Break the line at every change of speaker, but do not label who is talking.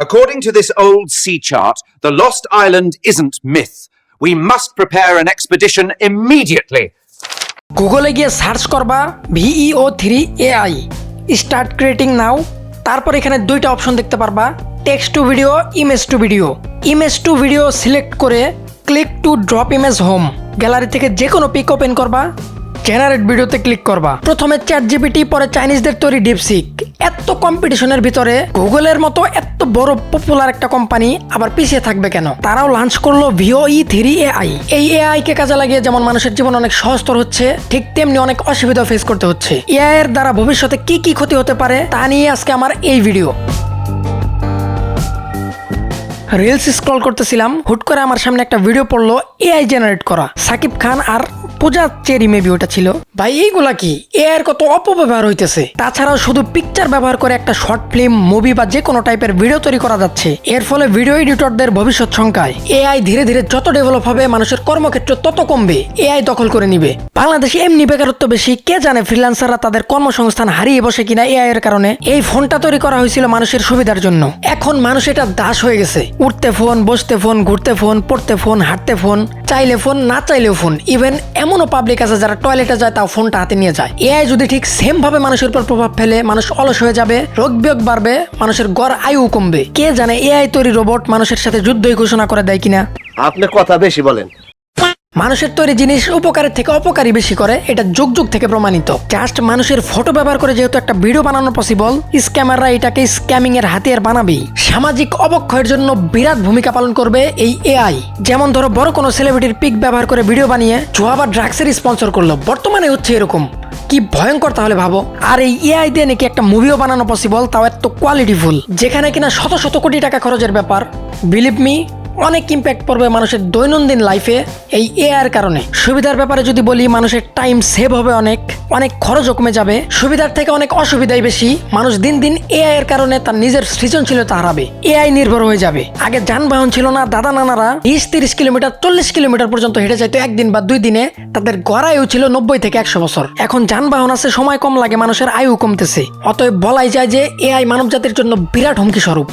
According to this old sea chart, the lost island isn't myth. We must prepare an expedition immediately.
গুগলে গিয়ে search করবা Veo three AI start creating now তারপর এখানে দুইটা option দেখতে পারবা text to video image to video image to video select করে click to drop image home gallery থেকে যে কোনো পিক ওপেন করবা জেনারেট ভিডিওতে ক্লিক করবা। প্রথমে চ্যাট জিপিটি পরে চাইনিজদের তৈরি ডিপসিক এত কম্পিটিশনের ভিতরে গুগলের মতো এত বড় পপুলার একটা কোম্পানি আবার পিছিয়ে থাকবে কেন? তারাও লঞ্চ করল ভিওই থ্রি এআই এই এআই কে কাজে লাগিয়ে যেমন মানুষের জীবন অনেক সহজতর হচ্ছে, ঠিক তেমনি অনেক অসুবিধা ফেস করতে হচ্ছে। এআই এর দ্বারা ভবিষ্যতে কি কি ক্ষতি হতে পারে, তা নিয়ে আজকে আমার এই ভিডিও রিলস স্ক্রল করতেছিলাম, হুট করে আমার সামনে একটা ভিডিও পড়ল এআই জেনারেট করা। সাকিব খান আর পূজা চেরি মেবি ওটা ছিল। ভাই এইগুলা কি? এআই এর কত অপব্যবহার হইতেছে। তাছাড়াও শুধু পিকচার ব্যবহার করে একটা শর্ট ফিল্ম মুভি বা যে কোনো টাইপের ভিডিও তৈরি করা যাচ্ছে। এর ফলে ভিডিও এডিটরদের ভবিষ্যৎ সংখ্যায় এআই ধীরে ধীরে যত ডেভেলপ হবে মানুষের কর্মক্ষেত্র তত কমবে। এআই দখল করে নিবে। বাংলাদেশে এমনি বেকারত্ব বেশি। কে জানে ফ্রিল্যান্সাররা তাদের কর্মসংস্থান হারিয়ে বসে কিনা এআই এর কারণে? এই ফোনটা তৈরি করা হয়েছিল মানুষের সুবিধার জন্য। এখন মানুষ এটা দাস হয়ে গেছে। উঠতে ফোন বসতে ফোন ঘুরতে ফোন পড়তে ফোন হাঁটতে ফোন চাইলে ফোন না চাইলেও ফোন ইভেন এমনও পাবলিক আছে যারা টয়লেটে যায়, তাও ফোনটা হাতে নিয়ে যায়। এআই যদি ঠিক সেম ভাবে মানুষের উপর প্রভাব ফেলে, মানুষ অলস হয়ে যাবে, রোগ বিয়োগ বাড়বে, মানুষের গড় আয়ু কমবে। কে জানে এআই তৈরি রোবট মানুষের সাথে যুদ্ধই ঘোষণা করে দেয় কিনা?
আপনি কথা বেশি বলেন।
মানুষের তৈরি জিনিস উপকারের থেকে অপকারী বেশি করে, এটা যুগ যুগ থেকে প্রমাণিত। জাস্ট মানুষের ফটো ব্যবহার করে যেহেতু একটা ভিডিও বানানো পসিবল স্ক্যামাররা এটাকে স্ক্যামিং এর হাতিয়ার বানাবেই সামাজিক অবক্ষয়ের জন্য বিরাট ভূমিকা পালন করবে এই এআই যেমন ধরো, বড় কোনো সেলিব্রিটির পিক ব্যবহার করে ভিডিও বানিয়ে জুয়া বা ড্রাগসের স্পন্সর করল। বর্তমানে হচ্ছে এরকম। কি ভয়ঙ্কর তাহলে ভাবো। আর এই এআই দিয়ে নাকি একটা মুভিও বানানো পসিবল তাও এত কোয়ালিটিফুল যেখানে কিনা শত শত কোটি টাকা খরচের ব্যাপার। বিলিভ মি অনেক ইম্প্যাক্ট পড়বে মানুষের দৈনন্দিন লাইফে এই এআর কারণে। সুবিধার ব্যাপারে যদি বলি, মানুষের টাইম সেভ হবে অনেক অনেক খরচও কমে যাবে। সুবিধার থেকে অনেক অসুবিধাই বেশি। মানুষ দিন দিন এআই এর কারণে তার নিজের সৃজনশীলতা হারাবে। এআই নির্ভর হয়ে যাবে। আগে যানবাহন ছিল না দাদা নানারা বিশ, তিরিশ কিলোমিটার, চল্লিশ কিলোমিটার পর্যন্ত হেঁটে যাইতো একদিন বা দুই দিনে। তাদের গড়ায়ু ছিল নব্বই থেকে একশো বছর। এখন যানবাহন আছে, সময় কম লাগে, মানুষের আয়ু কমতেছে। অতএব বলাই যায় যে এআই মানব জাতির জন্য বিরাট হুমকি স্বরূপ